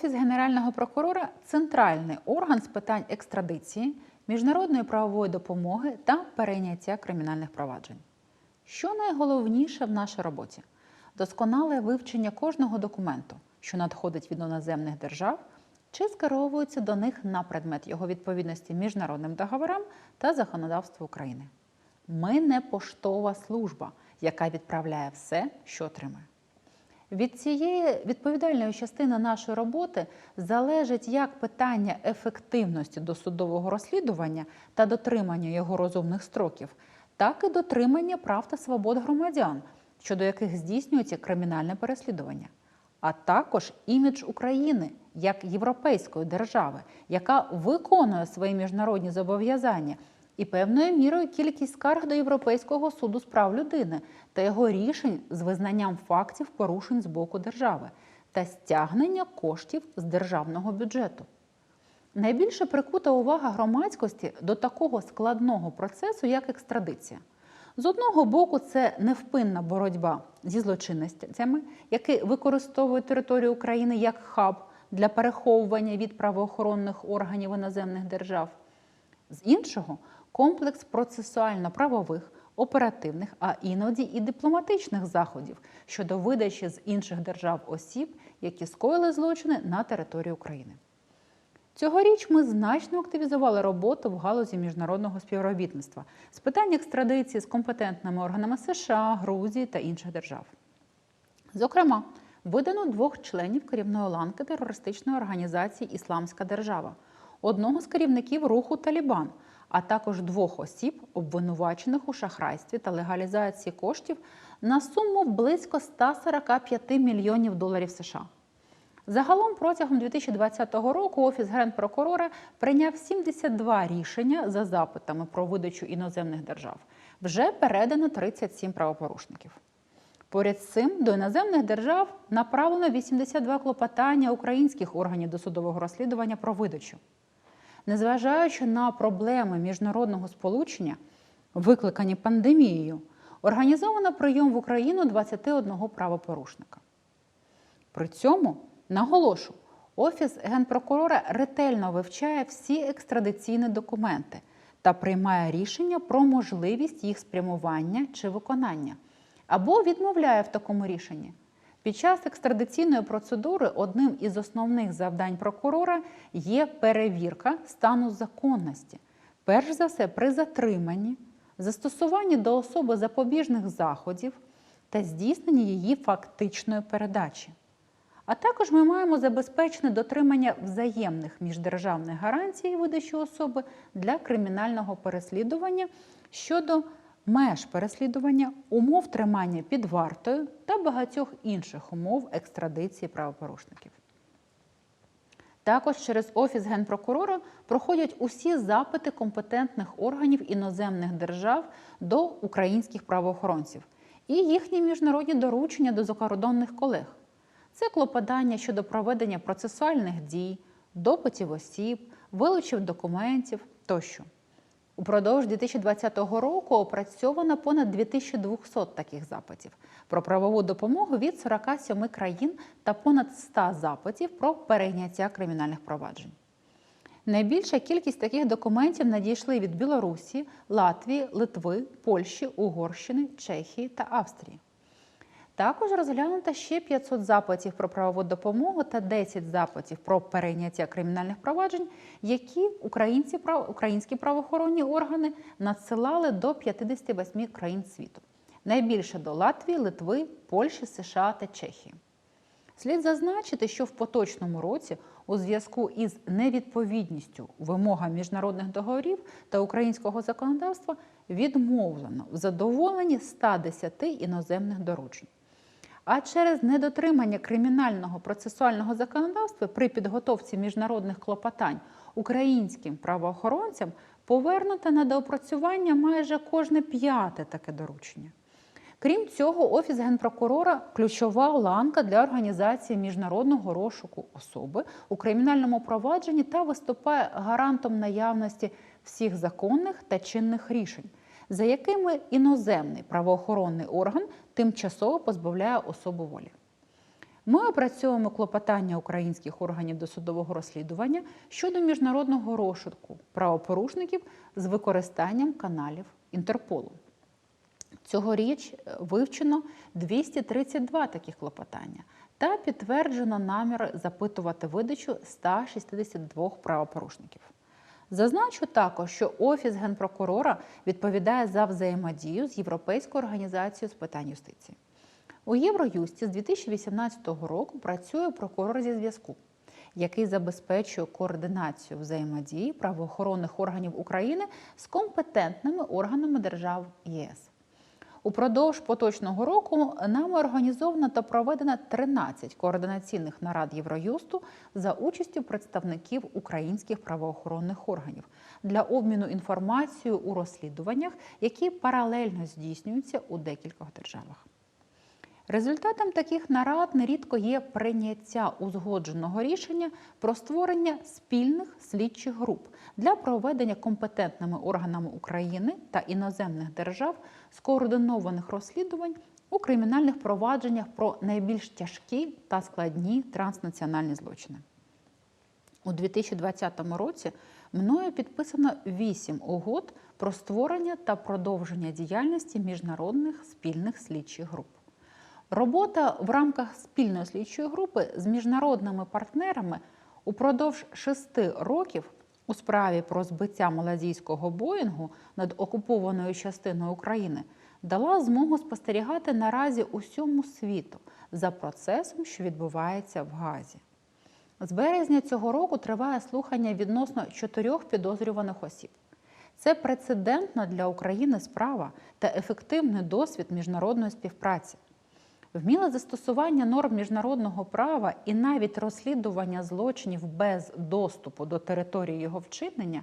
Офіс Генерального прокурора центральний орган з питань екстрадиції, міжнародної правової допомоги та перейняття кримінальних проваджень. Що найголовніше в нашій роботі? Досконале вивчення кожного документу, що надходить від іноземних держав, чи скеровується до них на предмет його відповідності міжнародним договорам та законодавству України. Ми не поштова служба, яка відправляє все, що отримує. Від цієї відповідальної частини нашої роботи залежить як питання ефективності досудового розслідування та дотримання його розумних строків, так і дотримання прав та свобод громадян, щодо яких здійснюється кримінальне переслідування, а також імідж України як європейської держави, яка виконує свої міжнародні зобов'язання і певною мірою кількість скарг до Європейського суду з прав людини та його рішень з визнанням фактів порушень з боку держави та стягнення коштів з державного бюджету. Найбільше прикута увага громадськості до такого складного процесу, як екстрадиція. З одного боку, це невпинна боротьба зі злочинностями, які використовують територію України як хаб для переховування від правоохоронних органів іноземних держав. З іншого комплекс процесуально-правових, оперативних, а іноді і дипломатичних заходів щодо видачі з інших держав осіб, які скоїли злочини на території України. Цьогоріч ми значно активізували роботу в галузі міжнародного співробітництва з питань екстрадиції з компетентними органами США, Грузії та інших держав. Зокрема, видано двох членів керівної ланки терористичної організації Ісламська держава, одного з керівників руху Талібан, а також двох осіб, обвинувачених у шахрайстві та легалізації коштів на суму близько 145 мільйонів доларів США. Загалом протягом 2020 року Офіс генпрокурора прийняв 72 рішення за запитами про видачу іноземних держав. Вже передано 37 правопорушників. Поряд з цим до іноземних держав направлено 82 клопотання українських органів досудового розслідування про видачу. Незважаючи на проблеми міжнародного сполучення, викликані пандемією, організовано прийом в Україну 21 правопорушника. При цьому наголошу, Офіс генпрокурора ретельно вивчає всі екстрадиційні документи та приймає рішення про можливість їх спрямування чи виконання, або відмовляє в такому рішенні. Під час екстрадиційної процедури одним із основних завдань прокурора є перевірка стану законності, перш за все при затриманні, застосуванні до особи запобіжних заходів та здійсненні її фактичної передачі. А також ми маємо забезпечене дотримання взаємних міждержавних гарантій видачі особи для кримінального переслідування щодо меж переслідування, умов тримання під вартою та багатьох інших умов екстрадиції правопорушників. Також через Офіс генпрокурора проходять усі запити компетентних органів іноземних держав до українських правоохоронців і їхні міжнародні доручення до закордонних колег. Це клопотання щодо проведення процесуальних дій, допитів осіб, вилучів документів тощо. Упродовж 2020 року опрацьовано понад 2200 таких запитів про правову допомогу від 47 країн та понад 100 запитів про перейняття кримінальних проваджень. Найбільша кількість таких документів надійшли від Білорусі, Латвії, Литви, Польщі, Угорщини, Чехії та Австрії. Також розглянуто ще 500 запитів про правову допомогу та 10 запитів про перейняття кримінальних проваджень, які українці, українські правоохоронні органи надсилали до 58 країн світу. Найбільше до Латвії, Литви, Польщі, США та Чехії. Слід зазначити, що в поточному році у зв'язку із невідповідністю вимогам міжнародних договорів та українського законодавства відмовлено в задоволенні 110 іноземних доручень. А через недотримання кримінального процесуального законодавства при підготовці міжнародних клопотань українським правоохоронцям повернуто на доопрацювання майже кожне п'яте таке доручення. Крім цього, Офіс генпрокурора ключова ланка для організації міжнародного розшуку особи у кримінальному провадженні та виступає гарантом наявності всіх законних та чинних рішень за якими іноземний правоохоронний орган тимчасово позбавляє особу волі. Ми опрацьовуємо клопотання українських органів досудового розслідування щодо міжнародного розшуку правопорушників з використанням каналів Інтерполу. Цьогоріч е, вивчено 232 таких клопотання та підтверджено наміри запитувати видачу 162 правопорушників. Зазначу також, що Офіс генпрокурора відповідає за взаємодію з Європейською організацією з питань юстиції. У Євроюсті з 2018 року працює прокурор зі зв'язку, який забезпечує координацію взаємодії правоохоронних органів України з компетентними органами держав ЄС. Упродовж поточного року нами організовано та проведено 13 координаційних нарад Євроюсту за участю представників українських правоохоронних органів для обміну інформацією у розслідуваннях, які паралельно здійснюються у декількох державах. Результатом таких нарад нерідко є прийняття узгодженого рішення про створення спільних слідчих груп для проведення компетентними органами України та іноземних держав скоординованих розслідувань у кримінальних провадженнях про найбільш тяжкі та складні транснаціональні злочини. У 2020 році мною підписано вісім угод про створення та продовження діяльності міжнародних спільних слідчих груп. Робота в рамках спільної слідчої групи з міжнародними партнерами упродовж шести років у справі про збиття малазійського Боїнгу над окупованою частиною України дала змогу спостерігати наразі усьому світу за процесом, що відбувається в Газі. З березня цього року триває слухання відносно чотирьох підозрюваних осіб. Це прецедентна для України справа та ефективний досвід міжнародної співпраці. Вміле застосування норм міжнародного права і навіть розслідування злочинів без доступу до території його вчинення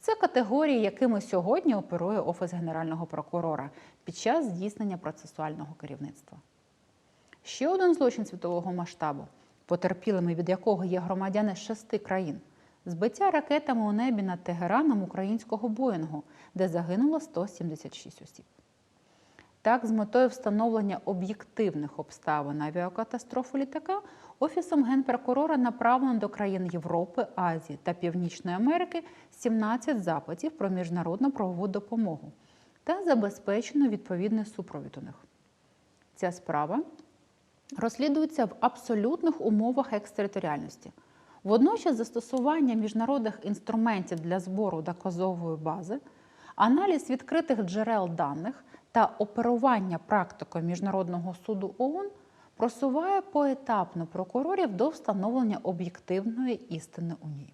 це категорії, якими сьогодні оперує Офіс Генерального прокурора під час здійснення процесуального керівництва. Ще один злочин світового масштабу, потерпілими від якого є громадяни шести країн збиття ракетами у небі над Тегераном українського Боїнгу, де загинуло 176 осіб. Так, з метою встановлення об'єктивних обставин авіакатастрофи літака Офісом генпрокурора направлено до країн Європи, Азії та Північної Америки 17 запитів про міжнародну правову допомогу та забезпечено відповідний супровід у них. Ця справа розслідується в абсолютних умовах екстериторіальності. Водночас застосування міжнародних інструментів для збору доказової бази, аналіз відкритих джерел даних та оперування практикою Міжнародного суду ООН просуває поетапно прокурорів до встановлення об'єктивної істини у ній.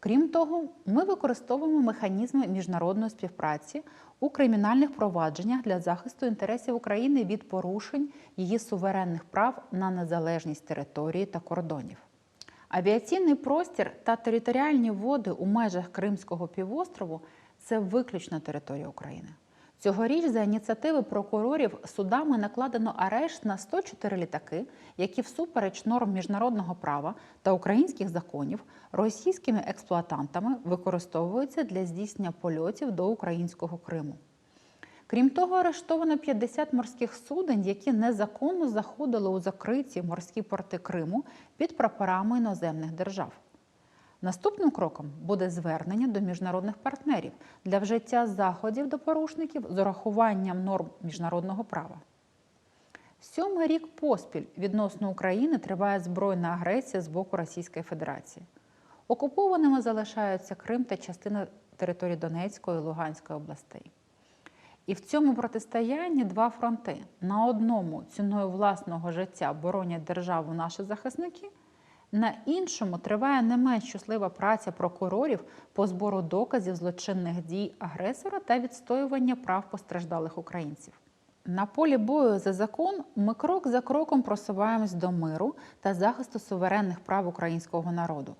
Крім того, ми використовуємо механізми міжнародної співпраці у кримінальних провадженнях для захисту інтересів України від порушень її суверенних прав на незалежність території та кордонів. Авіаційний простір та територіальні води у межах Кримського півострову це виключно територія України. Цьогоріч за ініціативи прокурорів судами накладено арешт на 104 літаки, які всупереч норм міжнародного права та українських законів російськими експлуатантами використовуються для здійснення польотів до українського Криму. Крім того, арештовано 50 морських суден, які незаконно заходили у закриті морські порти Криму під прапорами іноземних держав. Наступним кроком буде звернення до міжнародних партнерів для вжиття заходів до порушників з урахуванням норм міжнародного права. Сьомий рік поспіль відносно України триває збройна агресія з боку Російської Федерації. Окупованими залишаються Крим та частина території Донецької і Луганської областей. І в цьому протистоянні два фронти: на одному ціною власного життя боронять державу наші захисники. На іншому триває не менш щаслива праця прокурорів по збору доказів злочинних дій агресора та відстоювання прав постраждалих українців. На полі бою за закон ми крок за кроком просуваємось до миру та захисту суверенних прав українського народу,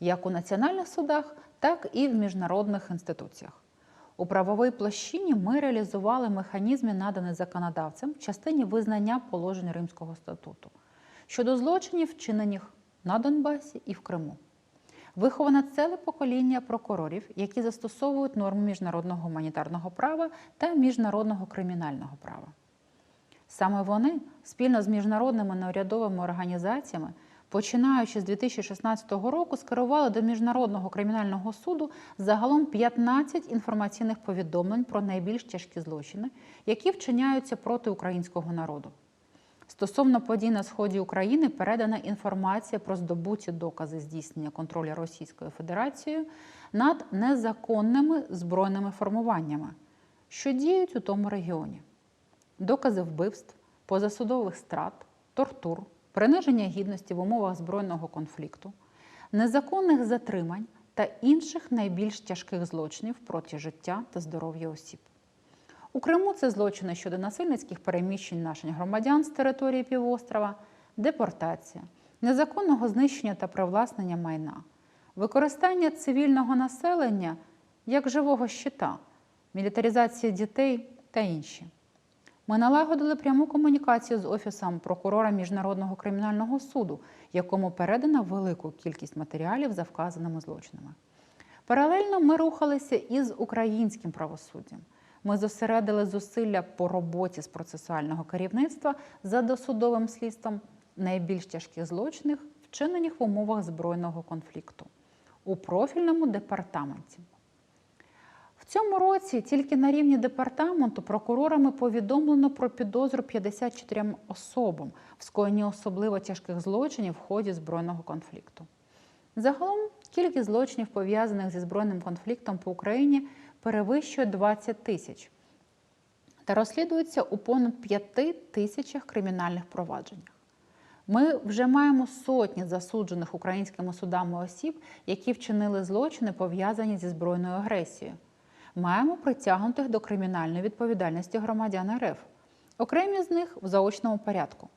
як у національних судах, так і в міжнародних інституціях. У правовій площині ми реалізували механізми, надані законодавцям в частині визнання положень Римського статуту щодо злочинів, вчинених на Донбасі і в Криму. Виховано ціле покоління прокурорів, які застосовують норми міжнародного гуманітарного права та міжнародного кримінального права. Саме вони спільно з міжнародними неурядовими організаціями, починаючи з 2016 року, скерували до Міжнародного кримінального суду загалом 15 інформаційних повідомлень про найбільш тяжкі злочини, які вчиняються проти українського народу. Стосовно подій на сході України передана інформація про здобуті докази здійснення контролю Російською Федерацією над незаконними збройними формуваннями, що діють у тому регіоні. Докази вбивств, позасудових страт, тортур, приниження гідності в умовах збройного конфлікту, незаконних затримань та інших найбільш тяжких злочинів проти життя та здоров'я осіб. У Криму це злочини щодо насильницьких переміщень наших громадян з території півострова, депортація, незаконного знищення та привласнення майна, використання цивільного населення як живого щита, мілітаризація дітей та інші. Ми налагодили пряму комунікацію з Офісом прокурора Міжнародного кримінального суду, якому передана велику кількість матеріалів за вказаними злочинами. Паралельно ми рухалися із українським правосуддям. Ми зосередили зусилля по роботі з процесуального керівництва за досудовим слідством найбільш тяжких злочинів, вчинених в умовах збройного конфлікту у профільному департаменті. В цьому році тільки на рівні департаменту прокурорами повідомлено про підозру 54 особам в скоєнні особливо тяжких злочинів в ході збройного конфлікту. Загалом кількість злочинів, пов'язаних зі збройним конфліктом по Україні, перевищує 20 тисяч та розслідується у понад 5 тисячах кримінальних провадженнях. Ми вже маємо сотні засуджених українськими судами осіб, які вчинили злочини, пов'язані зі збройною агресією. Маємо притягнутих до кримінальної відповідальності громадян РФ, окремі з них в заочному порядку.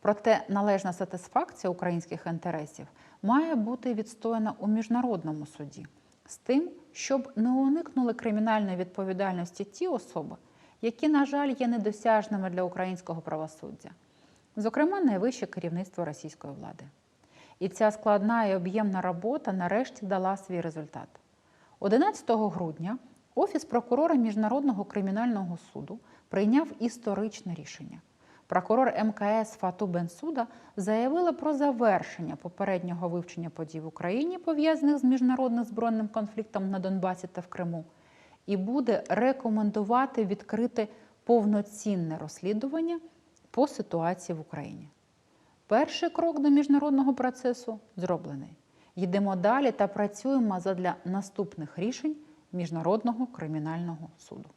Проте належна сатисфакція українських інтересів має бути відстояна у міжнародному суді з тим, щоб не уникнули кримінальної відповідальності ті особи, які, на жаль, є недосяжними для українського правосуддя, зокрема найвище керівництво російської влади. І ця складна і об'ємна робота нарешті дала свій результат. 11 грудня Офіс прокурора Міжнародного кримінального суду прийняв історичне рішення. Прокурор МКС Фату Бенсуда заявила про завершення попереднього вивчення подій в Україні, пов'язаних з міжнародним збройним конфліктом на Донбасі та в Криму, і буде рекомендувати відкрити повноцінне розслідування по ситуації в Україні. Перший крок до міжнародного процесу зроблений. Йдемо далі та працюємо задля наступних рішень Міжнародного кримінального суду.